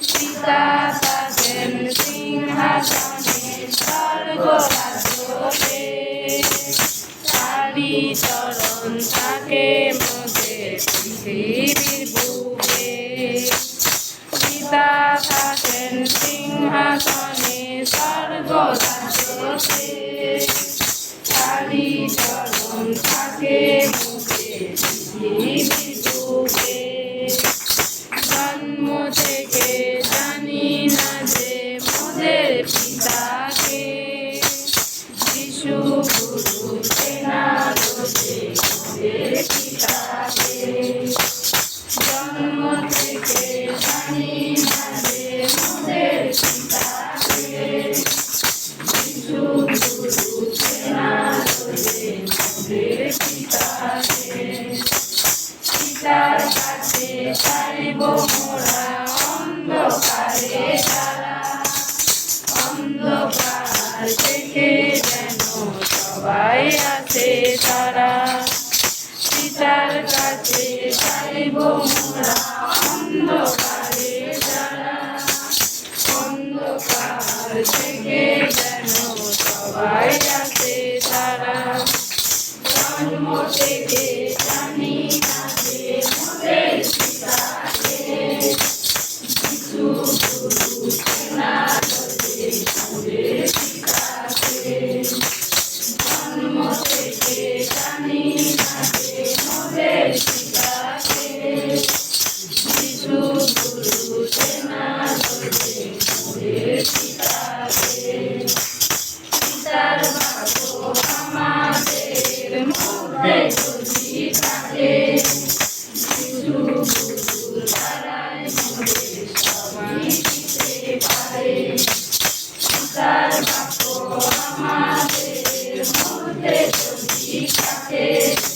Sita Bhagavan Singh Hasan Sarvara. অন্ধকারে তারা। অন্ধকার কাছে চাইব stage.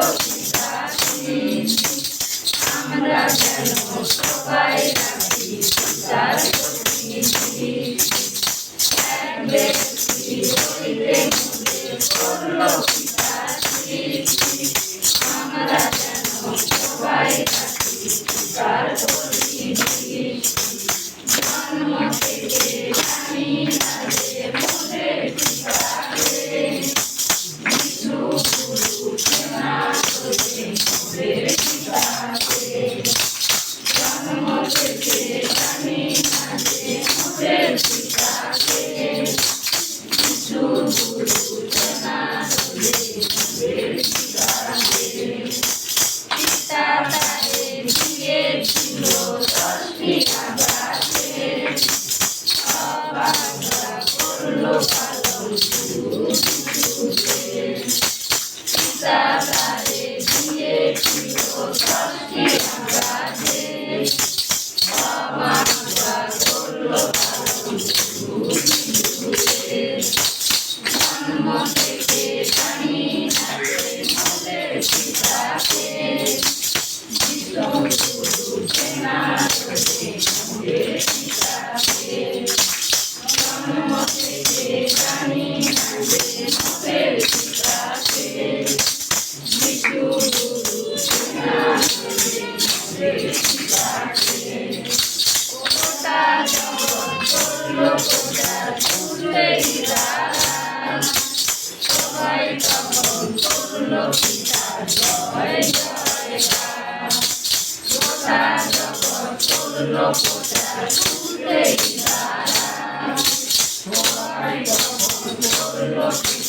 Go. সবাই তখন করল পিতা জয় জয় কথা যখন করল প্রচার সবাই তখন করল পিতা